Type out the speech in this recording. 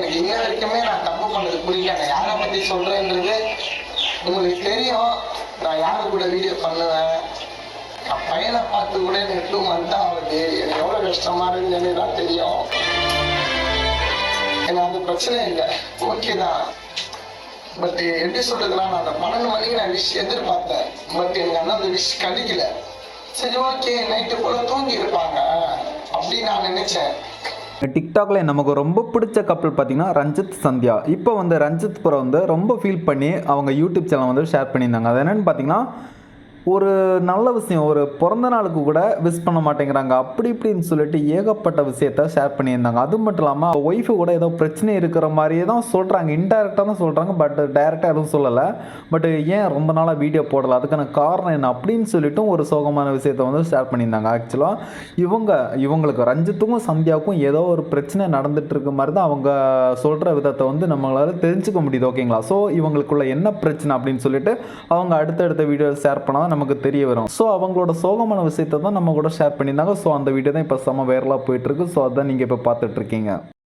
எனக்கு இன்ன வரைக்குமே நான் தப்பு பண்ணது புரியல. நான் யாரை பத்தி சொல்றேன்றது உங்களுக்கு தெரியும். நான் யாரு கூட வீடியோ பண்ணுவேன்? நான் பையனை பார்த்து கூட எனக்கு டூ மந்த் ஆகுது. எனக்கு எவ்வளவு கஷ்டமா இருக்குன்னு தான் தெரியும். எனக்கு அந்த பிரச்சனை இல்லை. ஓகே தான். பட் எப்படி சொல்றதுன்னா நான் அந்த பன்னெண்டு மணிக்கு நான் விஷ் எதிர்பார்த்தேன். பட் எனக்கு அந்த அந்த விஷ் கிடைக்கல. சரி ஓகே நைட்டு போல தூங்கி இருப்பாங்க அப்படின்னு நான் நினைச்சேன். டிக்டாக்ல நமக்கு ரொம்ப பிடிச்ச கப்பல் பார்த்தீங்கன்னா ரஞ்சித் சந்தியா. இப்போ வந்து ரஞ்சித் புறம் வந்து ரொம்ப ஃபீல் பண்ணி அவங்க யூடியூப் சேனல் வந்து ஷேர் பண்ணியிருந்தாங்க. அது என்னென்னு பார்த்தீங்கன்னா ஒரு நல்ல விஷயம் ஒரு பிறந்த நாளுக்கு கூட விஷ் பண்ண மாட்டேங்கிறாங்க. அப்படி இப்படின்னு சொல்லிட்டு ஏகப்பட்ட விஷயத்த ஷேர் பண்ணியிருந்தாங்க. அது மட்டும் இல்லாமல் ஒய்ஃபு கூட ஏதோ பிரச்சனை இருக்கிற மாதிரியே தான் சொல்கிறாங்க இன்டெரக்டாக தான் சொல்கிறாங்க பட் டைரெக்டாக எதுவும் சொல்லலை. பட் ஏன் ரொம்ப நாளாக வீடியோ போடலை? அதுக்கான காரணம் என்ன? அப்படின்னு சொல்லிட்டும் ஒரு சோகமான விஷயத்த வந்து ஷேர் பண்ணியிருந்தாங்க. ஆக்சுவலாக இவங்க இவங்களுக்கு ரஞ்சித்துக்கும் சந்தியாவுக்கும் ஏதோ ஒரு பிரச்சனை நடந்துட்டு இருக்க மாதிரி தான் அவங்க சொல்கிற விதத்தை வந்து நம்மளால் தெரிஞ்சுக்க முடியுது ஓகேங்களா ஸோ இவங்களுக்குள்ள என்ன பிரச்சனை அப்படின்னு சொல்லிட்டு அவங்க அடுத்தடுத்த வீடியோ ஷேர் பண்ணால் தான் நமக்கு தெரிய வரும். ஸோ அவங்களோட சோகமான விஷயத்தை தான் நம்ம கூட ஷேர் பண்ணியிருந்தாங்க. ஸோ அந்த வீடியோ தான் இப்போ செம்ம வைரலாக போயிட்டு இருக்கு. ஸோ அதான் நீங்கள் இப்போ பார்த்துட்டு இருக்கீங்க.